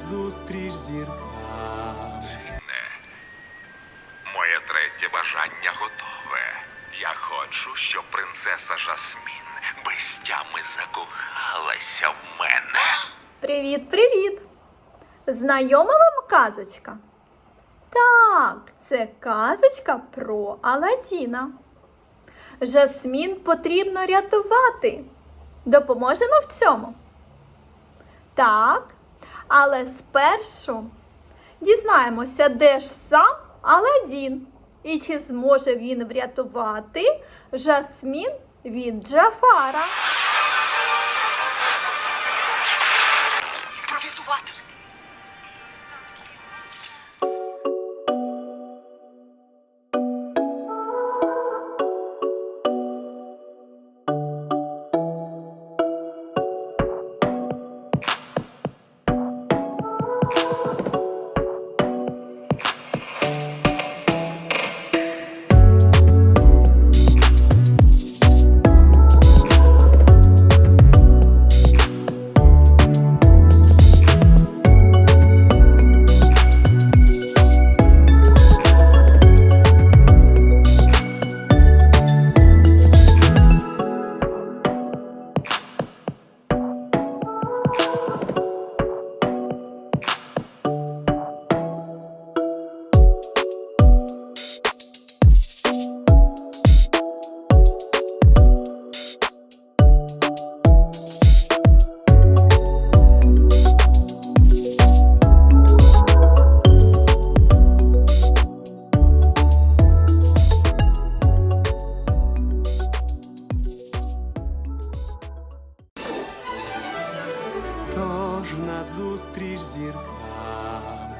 назустріч зіркам. Не. Моє третє бажання готове. Я хочу, щоб принцеса Жасмін без тями закохалася в мене. Привіт, привіт! Знайома вам казочка? Так, це казочка про Аладдіна. Жасмін потрібно рятувати. Допоможемо в цьому? Так, але спершу дізнаємося, де ж сам Аладдін і чи зможе він врятувати Жасмін від Джафара. Імпровізувати. Тож назустріч зіркам,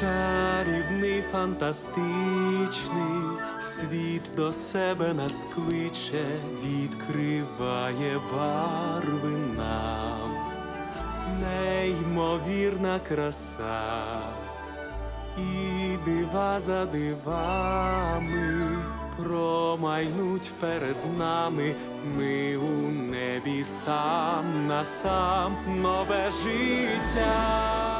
чарівний, фантастичний, світ до себе нас кличе, відкриває барви нам, неймовірна краса, і дива за дивами промайнуть перед нами. Ми у небі сам на сам нове життя.